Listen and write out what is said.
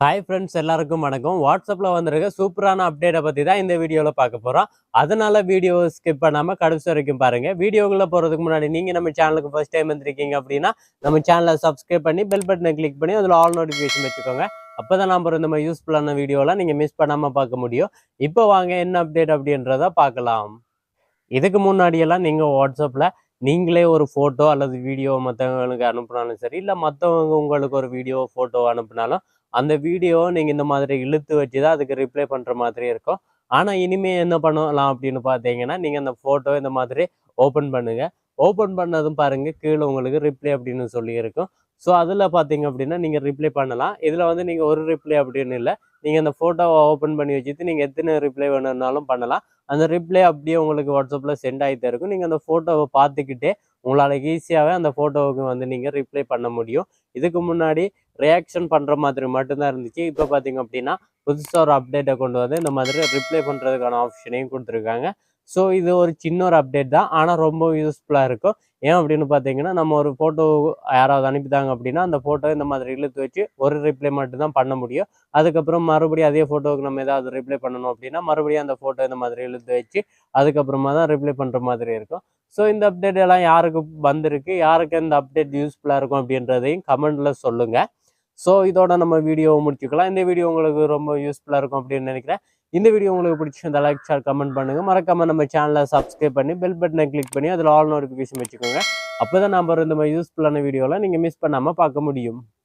Hi friends எல்லாருக்கும் வணக்கம். வாட்ஸ்அப்பில் வந்திருக்க சூப்பரான அப்டேட்டை பற்றி தான் இந்த வீடியோவில் பார்க்க போகிறோம் அதனால் வீடியோ ஸ்கிப் பண்ணாமல் கடைசி வரைக்கும் பாருங்கள் வீடியோக்குள்ளே போகிறதுக்கு முன்னாடி நீங்கள் நம்ம சேனலுக்கு ஃபஸ்ட் டைம் வந்திருக்கீங்க அப்படின்னா நம்ம சேனலை சப்ஸ்கிரைப் பண்ணி பெல் பட்டனை கிளிக் பண்ணி அதில் ஆல் நோட்டிஃபிகேஷன் வச்சுக்கோங்க. அப்போ தான் நம்ம இந்த மாதிரி யூஸ்ஃபுல்லான வீடியோலாம் நீங்கள் மிஸ் பண்ணாமல் பார்க்க முடியும். இப்போ வாங்க என்ன அப்டேட் அப்படின்றத பார்க்கலாம். இதுக்கு முன்னாடியெல்லாம் நீங்கள் வாட்ஸ்அப்பில் நீங்களே ஒரு ஃபோட்டோ அல்லது வீடியோ மற்றவங்களுக்கு அனுப்புனாலும் சரி இல்லை மற்றவங்க உங்களுக்கு ஒரு வீடியோ ஃபோட்டோ அனுப்புனாலும் அந்த வீடியோவை நீங்கள் இந்த மாதிரி இழுத்து வச்சு தான் அதுக்கு ரிப்ளை பண்ணுற மாதிரி இருக்கும். ஆனால் இனிமேல் என்ன பண்ணலாம் அப்படின்னு பார்த்தீங்கன்னா நீங்கள் அந்த ஃபோட்டோ இந்த மாதிரி ஓப்பன் பண்ணுங்கள் ஓப்பன் பண்ணதும் பாருங்கள் கீழே உங்களுக்கு ரிப்ளை அப்படின்னு சொல்லியிருக்கும் ஸோ அதில் பார்த்தீங்க அப்படின்னா நீங்கள் ரிப்ளை பண்ணலாம். இதில் வந்து நீங்கள் ஒரு ரிப்ளை அப்படின்னு இல்லை. நீங்கள் அந்த ஃபோட்டோவை ஓப்பன் பண்ணி வச்சுட்டு நீங்கள் எத்தனை ரிப்ளை வேணும்னாலும் பண்ணலாம். அந்த ரிப்ளை அப்படியே உங்களுக்கு வாட்ஸ்அப்பில் சென்ட் ஆகிட்டே இருக்கும் நீங்கள் அந்த ஃபோட்டோவை பார்த்துக்கிட்டே உங்களால் ஈஸியாகவே அந்த ஃபோட்டோவுக்கு வந்து நீங்கள் ரிப்ளை பண்ண முடியும். இதுக்கு முன்னாடி ரியாக்ஷன் பண்ணுற மாதிரி மட்டும்தான் இருந்துச்சு. இப்போ பார்த்தீங்க அப்படின்னா புதுசாக ஒரு அப்டேட்டை கொண்டு வந்து இந்த மாதிரி ரிப்ளை பண்ணுறதுக்கான ஆப்ஷனையும் கொடுத்துருக்காங்க. ஸோ இது ஒரு சின்ன ஒரு அப்டேட் தான். ஆனால் ரொம்ப யூஸ்ஃபுல்லாக இருக்கும். ஏன் அப்படின்னு பார்த்தீங்கன்னா நம்ம ஒரு ஃபோட்டோ யாராவது அனுப்பிட்டாங்க அப்படின்னா அந்த ஃபோட்டோ இந்த மாதிரி இழுத்து வச்சு ஒரு ரிப்ளை மட்டும்தான் பண்ண முடியும். அதுக்கப்புறம் மறுபடியும் அதே ஃபோட்டோவுக்கு நம்ம ஏதாவது ரிப்ளை பண்ணணும் அப்படின்னா மறுபடியும் அந்த ஃபோட்டோ இந்த மாதிரி இழுத்து வச்சு அதுக்கப்புறமா தான் ரிப்ளை பண்ணுற மாதிரி இருக்கும். ஸோ இந்த அப்டேட் எல்லாம் யாருக்கு வந்திருக்கு? யாருக்கு இந்த அப்டேட் யூஸ்ஃபுல்லாக இருக்கும் அப்படின்றதையும் கமெண்டில் சொல்லுங்கள் ஸோ இதோட நம்ம வீடியோவை முடிச்சுக்கலாம். இந்த வீடியோ உங்களுக்கு ரொம்ப யூஸ்ஃபுல்லாக இருக்கும் அப்படின்னு நினைக்கிறேன். இந்த வீடியோ உங்களுக்கு பிடிச்சிருந்தா லைக் ஷேர் கமெண்ட் பண்ணுங்கள் மறக்காம நம்ம சேனலை சப்ஸ்கிரைப் பண்ணி பெல் பட்டனை கிளிக் பண்ணி அதில் ஆல் நோட்டிஃபிகேஷன் வச்சுக்கோங்க. அப்போ தான் நம்ம இந்த மாதிரி யூஸ்ஃபுல்லான வீடியோவில் நீங்கள் மிஸ் பண்ணாமல் பார்க்க முடியும்.